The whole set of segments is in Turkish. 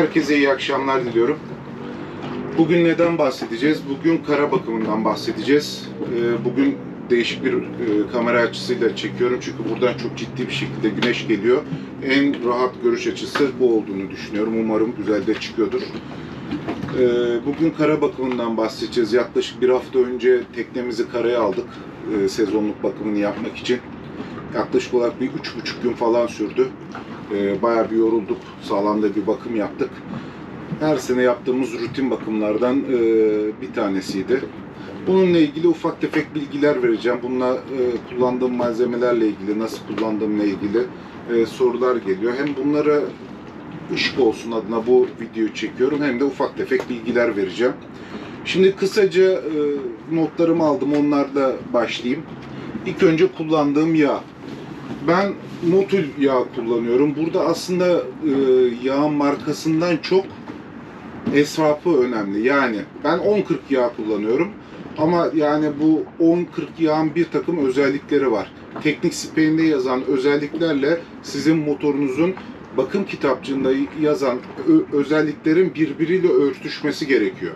Herkese iyi akşamlar diliyorum. Bugün neden bahsedeceğiz? Bugün kara bakımından bahsedeceğiz. Ee, Bugün değişik bir e, kamera açısıyla çekiyorum çünkü buradan çok ciddi bir şekilde güneş geliyor. En rahat görüş açısı bu olduğunu düşünüyorum. Umarım güzel de çıkıyordur. Ee, Bugün kara bakımından bahsedeceğiz. Yaklaşık bir hafta önce teknemizi karaya aldık e, sezonluk bakımını yapmak için. Yaklaşık olarak bir üç buçuk gün falan sürdü. Ee, Bayağı bir yorulduk. Sağlam da bir bakım yaptık. Her sene yaptığımız rutin bakımlardan e, bir tanesiydi. Bununla ilgili ufak tefek bilgiler vereceğim. Bununla e, kullandığım malzemelerle ilgili, nasıl kullandığımla ilgili e, sorular geliyor. Hem bunlara ışık olsun adına bu videoyu çekiyorum hem de ufak tefek bilgiler vereceğim. Şimdi kısaca e, notlarımı aldım. Onlarla başlayayım. İlk önce kullandığım yağ. Ben Motul yağ kullanıyorum. Burada aslında e, yağın markasından çok esrafı önemli. Yani ben 10-40 yağ kullanıyorum. Ama yani bu 10-40 yağın bir takım özellikleri var. Teknik speyinde yazan özelliklerle sizin motorunuzun bakım kitapçığında yazan özelliklerin birbiriyle örtüşmesi gerekiyor.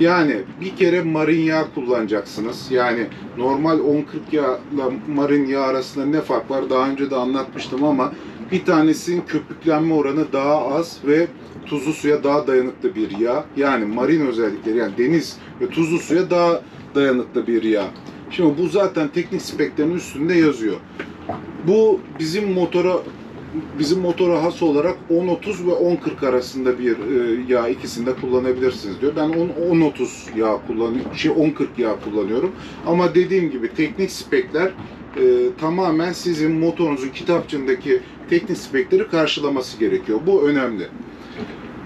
Yani bir kere marin yağ kullanacaksınız. Yani normal 10-40 yağla marin yağ arasında ne fark var daha önce de anlatmıştım ama bir tanesinin köpüklenme oranı daha az ve tuzlu suya daha dayanıklı bir yağ. Yani marin özellikleri yani deniz ve tuzlu suya daha dayanıklı bir yağ. Şimdi bu zaten teknik speklerin üstünde yazıyor. Bu bizim motora bizim motora has olarak 10-30 ve 10-40 arasında bir e, yağ ikisinde kullanabilirsiniz diyor. Ben 10-30 yağ kullanıyorum, şey 10-40 yağ kullanıyorum. Ama dediğim gibi teknik spekler e, tamamen sizin motorunuzun kitapçığındaki teknik spekleri karşılaması gerekiyor. Bu önemli.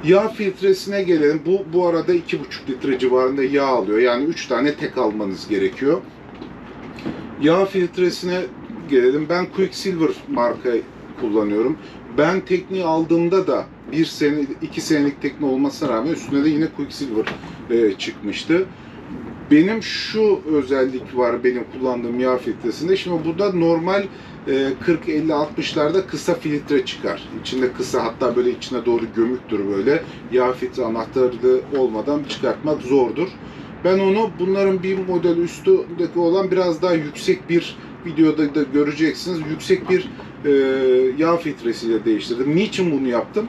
Yağ filtresine gelelim. Bu bu arada 2,5 litre civarında yağ alıyor. Yani 3 tane tek almanız gerekiyor. Yağ filtresine gelelim. Ben Quicksilver marka kullanıyorum. Ben tekniği aldığımda da bir sene, iki senelik tekne olmasına rağmen üstüne de yine Quicksilver e, çıkmıştı. Benim şu özellik var benim kullandığım yağ filtresinde. Şimdi burada normal e, 40-50-60'larda kısa filtre çıkar. İçinde kısa hatta böyle içine doğru gömüktür böyle. Yağ filtre anahtarlı olmadan çıkartmak zordur. Ben onu bunların bir model üstündeki olan biraz daha yüksek bir videoda da göreceksiniz. Yüksek bir e, yağ filtresiyle değiştirdim. Niçin bunu yaptım?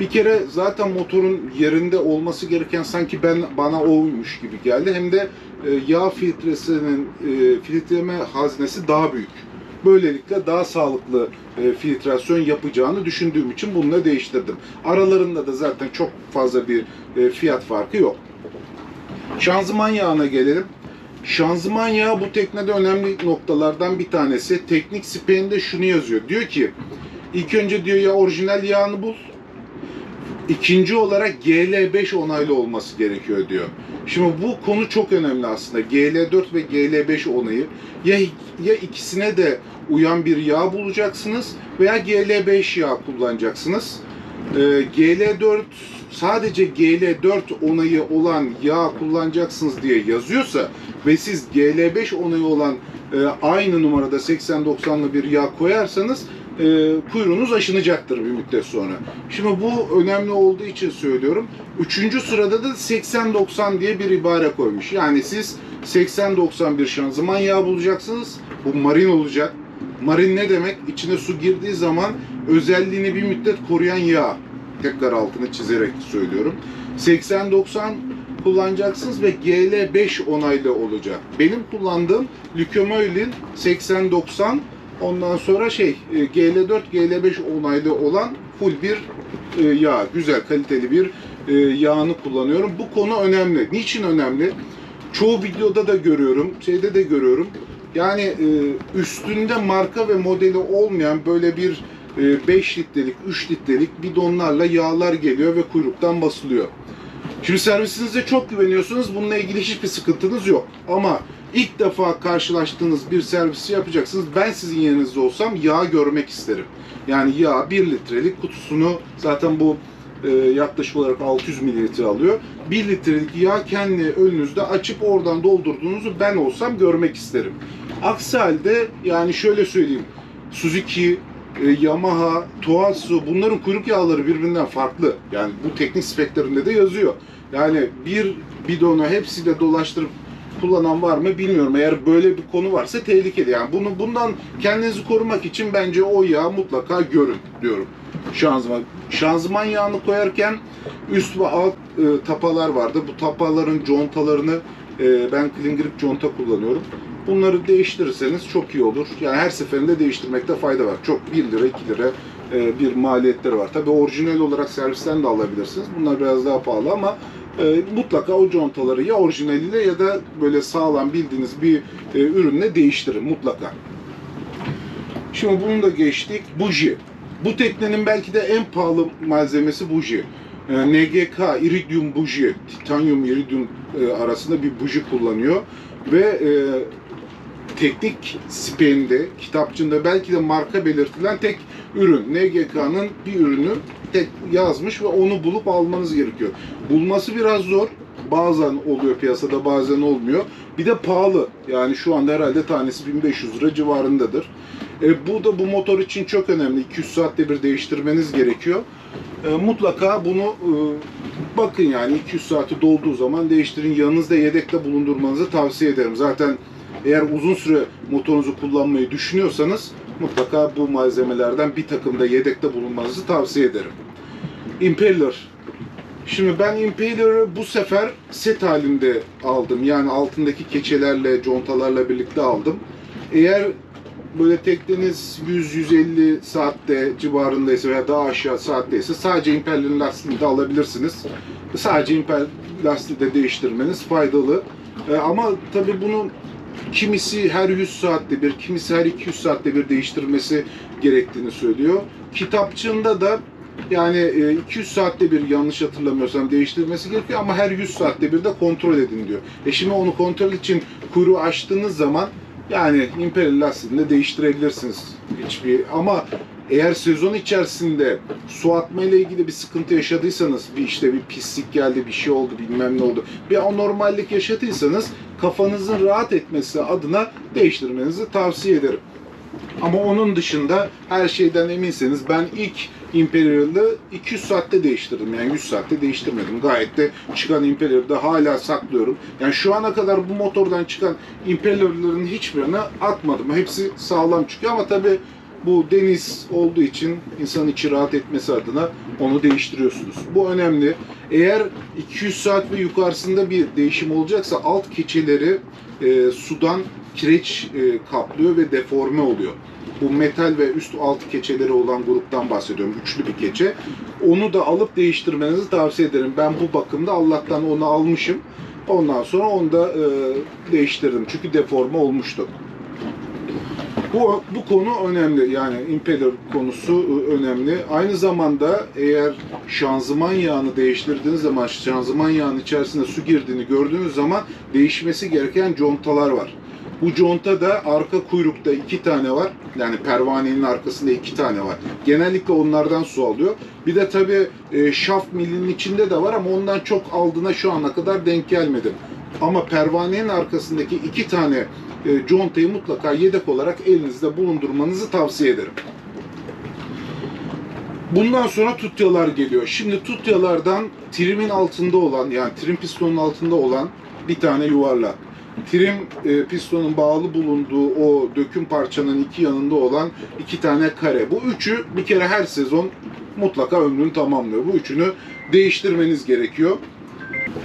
Bir kere zaten motorun yerinde olması gereken sanki ben bana oymuş gibi geldi. Hem de e, yağ filtresinin e, filtreleme haznesi daha büyük. Böylelikle daha sağlıklı e, filtrasyon yapacağını düşündüğüm için bununla değiştirdim. Aralarında da zaten çok fazla bir e, fiyat farkı yok. Şanzıman yağına gelelim. Şanzıman yağı bu teknede önemli noktalardan bir tanesi. Teknik speyinde şunu yazıyor. Diyor ki ilk önce diyor ya orijinal yağını bul. İkinci olarak GL5 onaylı olması gerekiyor diyor. Şimdi bu konu çok önemli aslında. GL4 ve GL5 onayı. Ya, ya ikisine de uyan bir yağ bulacaksınız veya GL5 yağ kullanacaksınız. Ee, GL4 sadece GL4 onayı olan yağ kullanacaksınız diye yazıyorsa ve siz GL5 onayı olan e, aynı numarada 80-90'lı bir yağ koyarsanız e, kuyruğunuz aşınacaktır bir müddet sonra. Şimdi bu önemli olduğu için söylüyorum. Üçüncü sırada da 80-90 diye bir ibare koymuş. Yani siz 80-90 bir şanzıman yağı bulacaksınız. Bu marin olacak. Marin ne demek? İçine su girdiği zaman özelliğini bir müddet koruyan yağ. Tekrar altını çizerek söylüyorum. 80-90 kullanacaksınız ve GL5 onaylı olacak. Benim kullandığım Lycomyelin 80-90 ondan sonra şey e, GL4 GL5 onaylı olan full bir e, yağ. Güzel kaliteli bir e, yağını kullanıyorum. Bu konu önemli. Niçin önemli? Çoğu videoda da görüyorum, şeyde de görüyorum. Yani e, üstünde marka ve modeli olmayan böyle bir 5 litrelik, 3 litrelik bidonlarla yağlar geliyor ve kuyruktan basılıyor. Şimdi servisinize çok güveniyorsunuz. Bununla ilgili hiçbir sıkıntınız yok. Ama ilk defa karşılaştığınız bir servisi yapacaksınız. Ben sizin yerinizde olsam yağ görmek isterim. Yani yağ 1 litrelik kutusunu zaten bu e, yaklaşık olarak 600 mililitre alıyor. 1 litrelik yağ kendi önünüzde açıp oradan doldurduğunuzu ben olsam görmek isterim. Aksi halde yani şöyle söyleyeyim. Suzuki e, Yamaha, Tohatsu bunların kuyruk yağları birbirinden farklı. Yani bu teknik speklerinde de yazıyor. Yani bir bidonu hepsiyle dolaştırıp kullanan var mı bilmiyorum. Eğer böyle bir konu varsa tehlikeli. Yani bunu bundan kendinizi korumak için bence o yağı mutlaka görün diyorum. Şanzıman. Şanzıman yağını koyarken üst ve alt e, tapalar vardı. Bu tapaların contalarını e, ben Klingerik conta kullanıyorum. Bunları değiştirirseniz çok iyi olur. Yani her seferinde değiştirmekte fayda var. Çok 1 lira 2 lira e, bir maliyetleri var. Tabi orijinal olarak servisten de alabilirsiniz. Bunlar biraz daha pahalı ama e, mutlaka o contaları ya orijinaliyle ya da böyle sağlam bildiğiniz bir e, ürünle değiştirin mutlaka. Şimdi bunu da geçtik. Buji. Bu teknenin belki de en pahalı malzemesi buji. E, NGK iridium buji, titanyum iridium e, arasında bir buji kullanıyor ve e, teknik speyinde, kitapçığında belki de marka belirtilen tek ürün. NGK'nın bir ürünü tek yazmış ve onu bulup almanız gerekiyor. Bulması biraz zor. Bazen oluyor piyasada, bazen olmuyor. Bir de pahalı. Yani şu anda herhalde tanesi 1500 lira civarındadır. E, bu da bu motor için çok önemli. 200 saatte bir değiştirmeniz gerekiyor. E, mutlaka bunu e, bakın yani 200 saati dolduğu zaman değiştirin. Yanınızda yedekte bulundurmanızı tavsiye ederim. Zaten eğer uzun süre motorunuzu kullanmayı düşünüyorsanız mutlaka bu malzemelerden bir takım da yedekte bulunmanızı tavsiye ederim. Impeller. Şimdi ben Impeller'ı bu sefer set halinde aldım. Yani altındaki keçelerle, contalarla birlikte aldım. Eğer böyle tekneniz 100-150 saatte civarındaysa veya daha aşağı saatteyse sadece Impeller'ın lastiğini de alabilirsiniz. Sadece Impeller lastiği de değiştirmeniz faydalı. E, ama tabii bunu kimisi her 100 saatte bir, kimisi her 200 saatte bir değiştirmesi gerektiğini söylüyor. Kitapçığında da yani e, 200 saatte bir yanlış hatırlamıyorsam değiştirmesi gerekiyor ama her 100 saatte bir de kontrol edin diyor. E şimdi onu kontrol için kuyruğu açtığınız zaman yani Imperial lastiğini de değiştirebilirsiniz. Hiçbir ama eğer sezon içerisinde su atma ile ilgili bir sıkıntı yaşadıysanız, bir işte bir pislik geldi, bir şey oldu, bilmem ne oldu, bir anormallik yaşadıysanız kafanızın rahat etmesi adına değiştirmenizi tavsiye ederim. Ama onun dışında her şeyden eminseniz ben ilk Imperial'ı 200 saatte değiştirdim. Yani 100 saatte değiştirmedim. Gayet de çıkan Imperial'ı da hala saklıyorum. Yani şu ana kadar bu motordan çıkan Imperial'ların hiçbirini atmadım. Hepsi sağlam çıkıyor ama tabii bu deniz olduğu için insanın içi rahat etmesi adına onu değiştiriyorsunuz. Bu önemli. Eğer 200 saat ve yukarısında bir değişim olacaksa alt keçeleri e, sudan kireç e, kaplıyor ve deforme oluyor. Bu metal ve üst alt keçeleri olan gruptan bahsediyorum. Üçlü bir keçe. Onu da alıp değiştirmenizi tavsiye ederim. Ben bu bakımda Allah'tan onu almışım. Ondan sonra onu da e, değiştirdim. Çünkü deforme olmuştu. Bu, bu konu önemli. Yani impeller konusu e, önemli. Aynı zamanda eğer şanzıman yağını değiştirdiğiniz zaman, şanzıman yağının içerisinde su girdiğini gördüğünüz zaman değişmesi gereken contalar var. Bu conta da arka kuyrukta iki tane var. Yani pervanenin arkasında iki tane var. Genellikle onlardan su alıyor. Bir de tabii e, şaft milinin içinde de var ama ondan çok aldığına şu ana kadar denk gelmedim. Ama pervanenin arkasındaki iki tane e, contayı mutlaka yedek olarak elinizde bulundurmanızı tavsiye ederim. Bundan sonra tutyalar geliyor. Şimdi tutyalardan trimin altında olan yani trim pistonun altında olan bir tane yuvarlak. Trim e, pistonun bağlı bulunduğu o döküm parçanın iki yanında olan iki tane kare. Bu üçü bir kere her sezon mutlaka ömrünü tamamlıyor. Bu üçünü değiştirmeniz gerekiyor.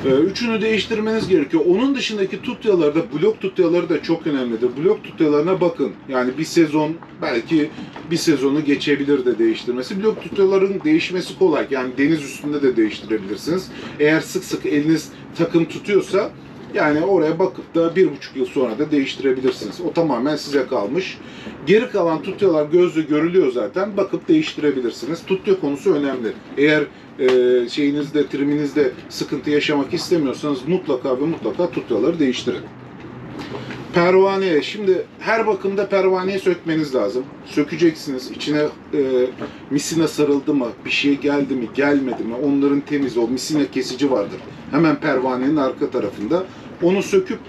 Ee, Üçünü değiştirmeniz gerekiyor. Onun dışındaki tutyaları da, blok tutyaları da çok önemlidir. Blok tutyalarına bakın. Yani bir sezon, belki bir sezonu geçebilir de değiştirmesi. Blok tutyaların değişmesi kolay. Yani deniz üstünde de değiştirebilirsiniz. Eğer sık sık eliniz takım tutuyorsa, yani oraya bakıp da bir buçuk yıl sonra da değiştirebilirsiniz. O tamamen size kalmış. Geri kalan tutyalar gözle görülüyor zaten. Bakıp değiştirebilirsiniz. Tutya konusu önemli. Eğer e, şeyinizde, triminizde sıkıntı yaşamak istemiyorsanız mutlaka ve mutlaka tutyaları değiştirin. Pervane. Şimdi her bakımda pervaneyi sökmeniz lazım. Sökeceksiniz. İçine e, misina sarıldı mı, bir şey geldi mi, gelmedi mi, onların temiz ol. Misina kesici vardır. Hemen pervanenin arka tarafında. Onu söküp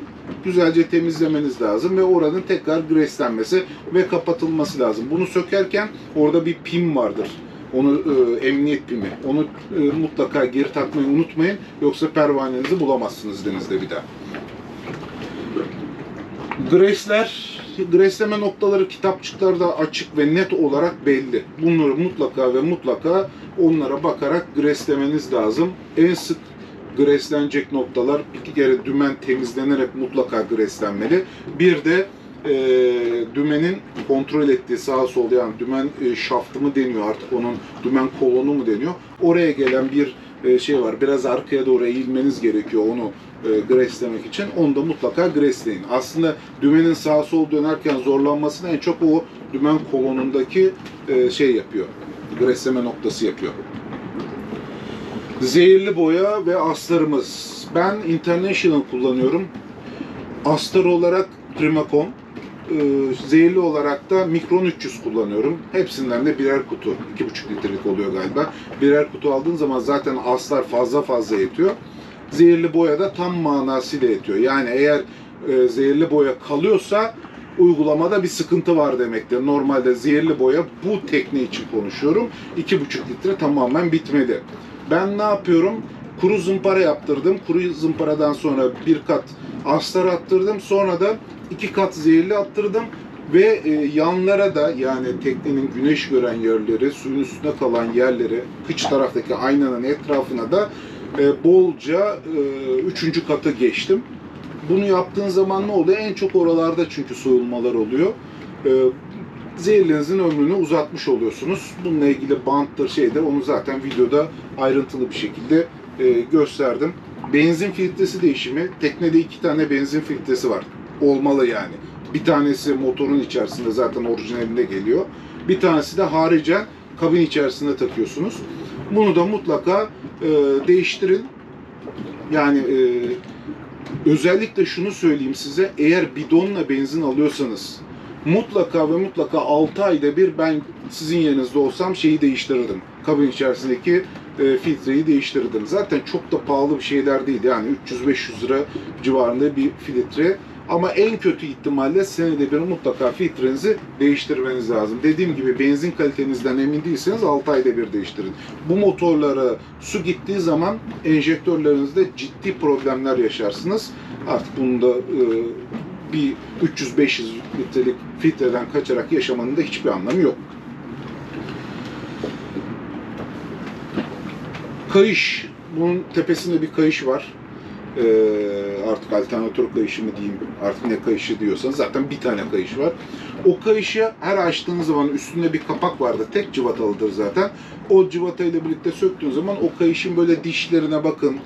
güzelce temizlemeniz lazım ve oranın tekrar greslenmesi ve kapatılması lazım. Bunu sökerken orada bir pim vardır. Onu e, emniyet pimi. Onu e, mutlaka geri takmayı unutmayın. Yoksa pervanenizi bulamazsınız denizde bir daha. Gresler, gresleme noktaları kitapçıklarda açık ve net olarak belli. Bunları mutlaka ve mutlaka onlara bakarak greslemeniz lazım. En sık greslenecek noktalar bir kere dümen temizlenerek mutlaka greslenmeli. Bir de e, dümenin kontrol ettiği sağa sola yani dümen e, şaftı mı deniyor artık onun dümen kolonu mu deniyor. Oraya gelen bir e, şey var. Biraz arkaya doğru eğilmeniz gerekiyor onu e, greslemek için. Onu da mutlaka gresleyin. Aslında dümenin sağa sola dönerken zorlanmasını en çok o dümen kolonundaki e, şey yapıyor. Gresleme noktası yapıyor. Zehirli boya ve astarımız. Ben International kullanıyorum. Astar olarak Primacon. Ee, zehirli olarak da Mikron 300 kullanıyorum. Hepsinden de birer kutu. 2,5 litrelik oluyor galiba. Birer kutu aldığın zaman zaten astar fazla fazla yetiyor. Zehirli boya da tam manasıyla yetiyor. Yani eğer e, zehirli boya kalıyorsa uygulamada bir sıkıntı var demektir. Normalde zehirli boya bu tekne için konuşuyorum. 2,5 litre tamamen bitmedi. Ben ne yapıyorum? Kuru zımpara yaptırdım. Kuru zımparadan sonra bir kat astar attırdım. Sonra da iki kat zehirli attırdım. Ve e, yanlara da yani teknenin güneş gören yerleri, suyun üstünde kalan yerleri, kıç taraftaki aynanın etrafına da e, bolca e, üçüncü katı geçtim. Bunu yaptığın zaman ne oluyor? En çok oralarda çünkü soyulmalar oluyor. E, zehirlerinizin ömrünü uzatmış oluyorsunuz. Bununla ilgili banttır şeydir onu zaten videoda ayrıntılı bir şekilde e, gösterdim. Benzin filtresi değişimi. Teknede iki tane benzin filtresi var. Olmalı yani. Bir tanesi motorun içerisinde zaten orijinalinde geliyor. Bir tanesi de haricen kabin içerisinde takıyorsunuz. Bunu da mutlaka e, değiştirin. Yani e, özellikle şunu söyleyeyim size. Eğer bidonla benzin alıyorsanız mutlaka ve mutlaka 6 ayda bir ben sizin yerinizde olsam şeyi değiştirirdim. Kabin içerisindeki e, filtreyi değiştirirdim. Zaten çok da pahalı bir şeyler değil. Yani 300-500 lira civarında bir filtre. Ama en kötü ihtimalle senede bir mutlaka filtrenizi değiştirmeniz lazım. Dediğim gibi benzin kalitenizden emin değilseniz 6 ayda bir değiştirin. Bu motorlara su gittiği zaman enjektörlerinizde ciddi problemler yaşarsınız. Artık bunu da e, bir 300-500 litrelik filtreden kaçarak yaşamanın da hiçbir anlamı yok. Kayış. Bunun tepesinde bir kayış var. Ee, artık alternatör kayışı mı diyeyim, artık ne kayışı diyorsanız zaten bir tane kayış var. O kayışı her açtığınız zaman üstünde bir kapak vardı. Tek cıvatalıdır zaten. O cıvata ile birlikte söktüğünüz zaman o kayışın böyle dişlerine bakın,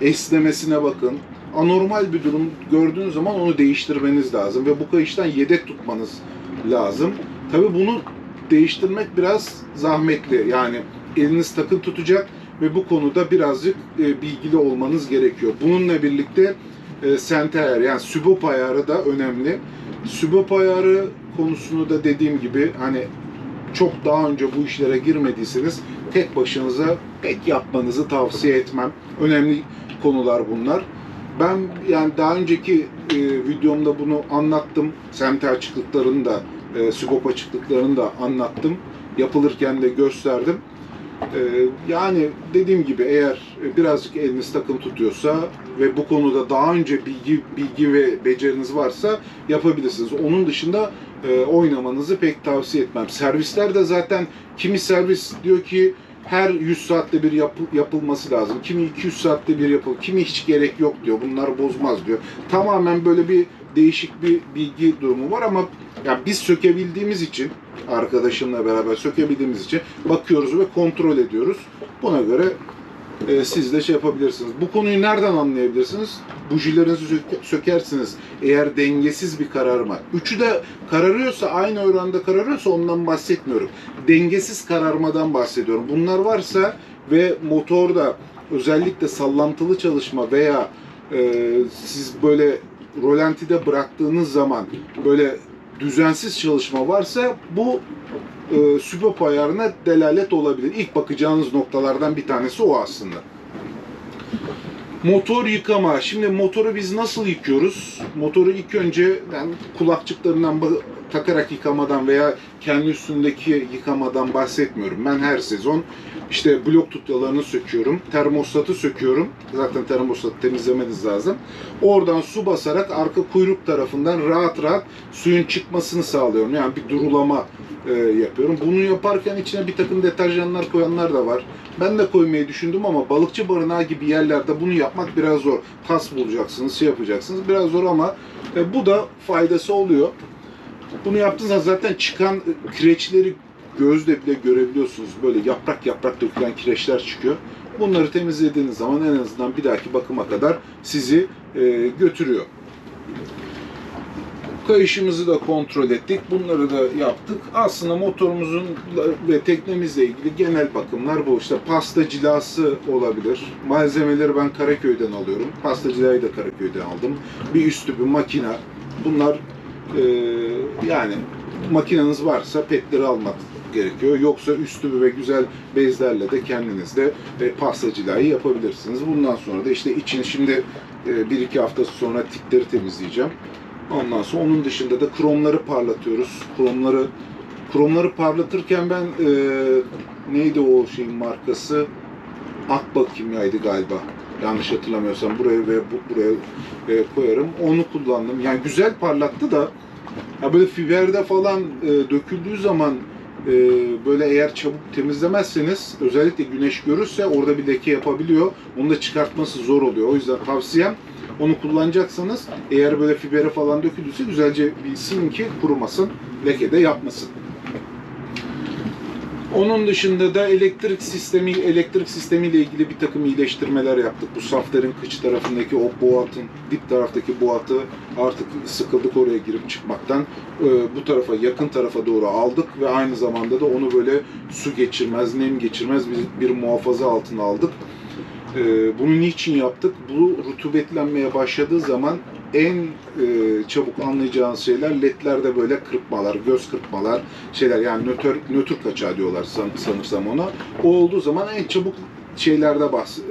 esnemesine bakın. Anormal bir durum gördüğünüz zaman onu değiştirmeniz lazım ve bu kayıştan yedek tutmanız lazım. Tabii bunu değiştirmek biraz zahmetli. Yani eliniz takım tutacak ve bu konuda birazcık e, bilgili olmanız gerekiyor. Bununla birlikte e, sente ayarı yani sübop ayarı da önemli. Sübop ayarı konusunu da dediğim gibi hani çok daha önce bu işlere girmediyseniz tek başınıza pek yapmanızı tavsiye etmem. Önemli konular bunlar. Ben yani daha önceki e, videomda bunu anlattım. Sente açıklıklarını da, e, sübop açıklıklarını da anlattım. Yapılırken de gösterdim. Ee, yani dediğim gibi eğer birazcık eliniz takım tutuyorsa ve bu konuda daha önce bilgi bilgi ve beceriniz varsa yapabilirsiniz. Onun dışında e, oynamanızı pek tavsiye etmem. Servisler de zaten kimi servis diyor ki her 100 saatte bir yapı- yapılması lazım. Kimi 200 saatte bir yapıl, kimi hiç gerek yok diyor. Bunlar bozmaz diyor. Tamamen böyle bir değişik bir bilgi durumu var ama ya biz sökebildiğimiz için arkadaşımla beraber sökebildiğimiz için bakıyoruz ve kontrol ediyoruz. Buna göre e, siz de şey yapabilirsiniz. Bu konuyu nereden anlayabilirsiniz? Bujilerinizi sök- sökersiniz. Eğer dengesiz bir kararma. Üçü de kararıyorsa, aynı oranda kararıyorsa ondan bahsetmiyorum. Dengesiz kararmadan bahsediyorum. Bunlar varsa ve motorda özellikle sallantılı çalışma veya e, siz böyle rolantide bıraktığınız zaman böyle düzensiz çalışma varsa bu e, sübop ayarına delalet olabilir. İlk bakacağınız noktalardan bir tanesi o aslında. Motor yıkama. Şimdi motoru biz nasıl yıkıyoruz? Motoru ilk önce yani kulakçıklarından takarak yıkamadan veya kendi üstündeki yıkamadan bahsetmiyorum. Ben her sezon işte blok tutyalarını söküyorum, termostatı söküyorum. Zaten termostatı temizlemeniz lazım. Oradan su basarak arka kuyruk tarafından rahat rahat suyun çıkmasını sağlıyorum. Yani bir durulama e, yapıyorum. Bunu yaparken içine bir takım deterjanlar koyanlar da var. Ben de koymayı düşündüm ama balıkçı barınağı gibi yerlerde bunu yapmak biraz zor. Tas bulacaksınız, şey yapacaksınız. Biraz zor ama e, bu da faydası oluyor. Bunu yaptığınızda zaten çıkan e, kireçleri gözle bile görebiliyorsunuz. Böyle yaprak yaprak dökülen kireçler çıkıyor. Bunları temizlediğiniz zaman en azından bir dahaki bakıma kadar sizi e, götürüyor. Kayışımızı da kontrol ettik. Bunları da yaptık. Aslında motorumuzun ve teknemizle ilgili genel bakımlar bu. İşte pasta cilası olabilir. Malzemeleri ben Karaköy'den alıyorum. Pasta cilayı da Karaköy'den aldım. Bir üstü bir makina. Bunlar e, yani makineniz varsa petleri almak gerekiyor. Yoksa üstü ve güzel bezlerle de kendiniz de e, pasta cilayı yapabilirsiniz. Bundan sonra da işte için şimdi e, bir iki hafta sonra tipleri temizleyeceğim. Ondan sonra onun dışında da kromları parlatıyoruz. Kromları kromları parlatırken ben e, neydi o şeyin markası? Akba kimyaydı galiba. Yanlış hatırlamıyorsam buraya ve bu, buraya e, koyarım. Onu kullandım. Yani güzel parlattı da ya böyle fiberde falan e, döküldüğü zaman e, böyle eğer çabuk temizlemezseniz özellikle güneş görürse orada bir leke yapabiliyor. Onu da çıkartması zor oluyor. O yüzden tavsiyem onu kullanacaksanız eğer böyle fibere falan döküldüyse güzelce bir silin ki kurumasın, leke de yapmasın. Onun dışında da elektrik sistemi elektrik sistemiyle ilgili bir takım iyileştirmeler yaptık. Bu saflerin kıç tarafındaki o boğatın, dip taraftaki boğatı artık sıkıldık oraya girip çıkmaktan. Ee, bu tarafa, yakın tarafa doğru aldık ve aynı zamanda da onu böyle su geçirmez, nem geçirmez bir, bir muhafaza altına aldık. Ee, bunu niçin yaptık? Bu rutubetlenmeye başladığı zaman en e, çabuk anlayacağınız şeyler ledlerde böyle kırpmalar, göz kırpmalar, şeyler yani nötr, nötr kaçağı diyorlar san, sanırsam ona. O olduğu zaman en çabuk şeylerde bahs, e,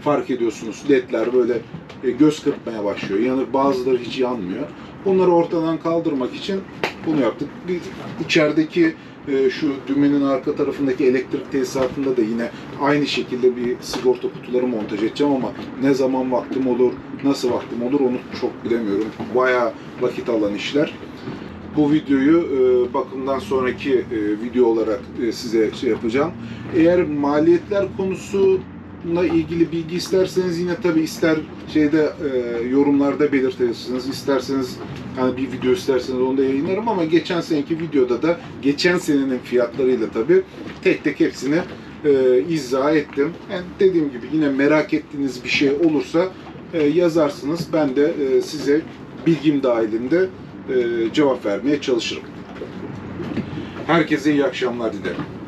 fark ediyorsunuz. Ledler böyle e, göz kırpmaya başlıyor. Yani bazıları hiç yanmıyor. Bunları ortadan kaldırmak için bunu yaptık. Bir içerideki e, şu düğmenin arka tarafındaki elektrik tesisatında da yine aynı şekilde bir sigorta kutuları montaj edeceğim ama ne zaman vaktim olur, nasıl vaktim olur onu çok bilemiyorum. Bayağı vakit alan işler. Bu videoyu e, bakımdan sonraki e, video olarak e, size şey yapacağım. Eğer maliyetler konusuna ilgili bilgi isterseniz yine tabi ister şeyde e, yorumlarda belirtirsiniz. İsterseniz hani bir video isterseniz onu da yayınlarım ama geçen seneki videoda da geçen senenin fiyatlarıyla tabi tek tek hepsini e, izah ettim. Yani dediğim gibi yine merak ettiğiniz bir şey olursa e, yazarsınız. Ben de e, size bilgim dahilinde e, cevap vermeye çalışırım. Herkese iyi akşamlar dilerim.